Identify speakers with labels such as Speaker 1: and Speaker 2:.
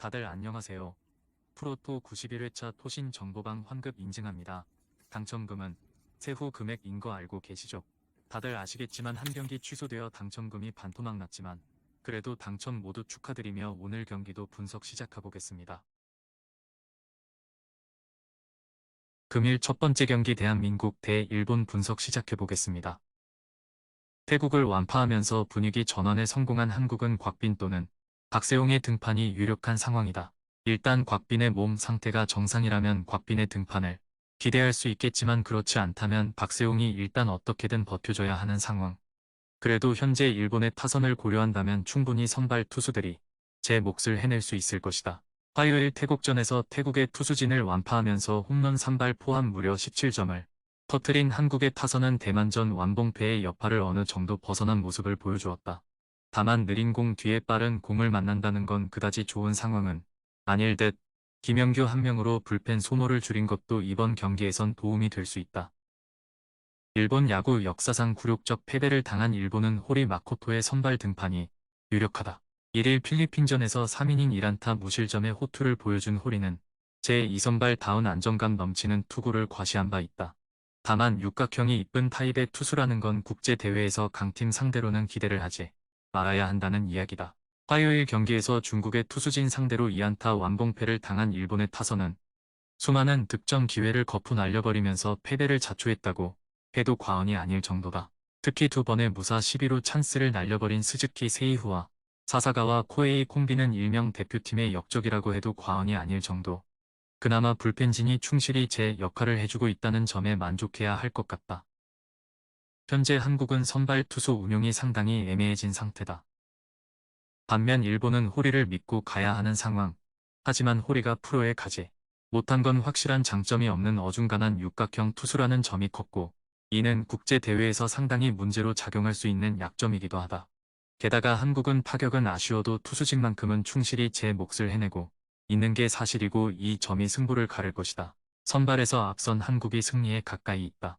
Speaker 1: 다들 안녕하세요. 프로토 91회차 토신 정보방 환급 인증합니다. 당첨금은 세후 금액인 거 알고 계시죠? 다들 아시겠지만 한 경기 취소되어 당첨금이 반토막 났지만 그래도 당첨 모두 축하드리며 오늘 경기도 분석 시작해보겠습니다. 금일 첫 번째 경기 대한민국 대 일본 분석 시작해보겠습니다. 태국을 완파하면서 분위기 전환에 성공한 한국은 곽빈 또는 박세용의 등판이 유력한 상황이다. 일단 곽빈의 몸 상태가 정상이라면 곽빈의 등판을 기대할 수 있겠지만 그렇지 않다면 박세용이 일단 어떻게든 버텨줘야 하는 상황. 그래도 현재 일본의 타선을 고려한다면 충분히 선발 투수들이 제 몫을 해낼 수 있을 것이다. 화요일 태국전에서 태국의 투수진을 완파하면서 홈런 3발 포함 무려 17점을 터트린 한국의 타선은 대만전 완봉패의 여파를 어느 정도 벗어난 모습을 보여주었다. 다만 느린 공 뒤에 빠른 공을 만난다는 건 그다지 좋은 상황은 아닐 듯 김영규 한 명으로 불펜 소모를 줄인 것도 이번 경기에선 도움이 될 수 있다. 일본 야구 역사상 굴욕적 패배를 당한 일본은 호리 마코토의 선발 등판이 유력하다. 1일 필리핀전에서 3이닝 1안타 무실점의 호투를 보여준 호리는 제2선발 다운 안정감 넘치는 투구를 과시한 바 있다. 다만 육각형이 이쁜 타입의 투수라는 건 국제대회에서 강팀 상대로는 기대를 하지 말아야 한다는 이야기다. 화요일 경기에서 중국의 투수진 상대로 2안타 완봉패를 당한 일본의 타선은 수많은 득점 기회를 거푸 날려버리면서 패배를 자초했다고 해도 과언이 아닐 정도다. 특히 두 번의 무사 11호 찬스를 날려버린 스즈키 세이후와 사사가와 코에이 콩비는 일명 대표팀의 역적이라고 해도 과언이 아닐 정도. 그나마 불펜진이 충실히 제 역할을 해주고 있다는 점에 만족해야 할 것 같다. 현재 한국은 선발 투수 운용이 상당히 애매해진 상태다. 반면 일본은 호리를 믿고 가야 하는 상황. 하지만 호리가 프로에 가지 못한 건 확실한 장점이 없는 어중간한 육각형 투수라는 점이 컸고 이는 국제 대회에서 상당히 문제로 작용할 수 있는 약점이기도 하다. 게다가 한국은 타격은 아쉬워도 투수진만큼은 충실히 제 몫을 해내고 있는 게 사실이고 이 점이 승부를 가를 것이다. 선발에서 앞선 한국이 승리에 가까이 있다.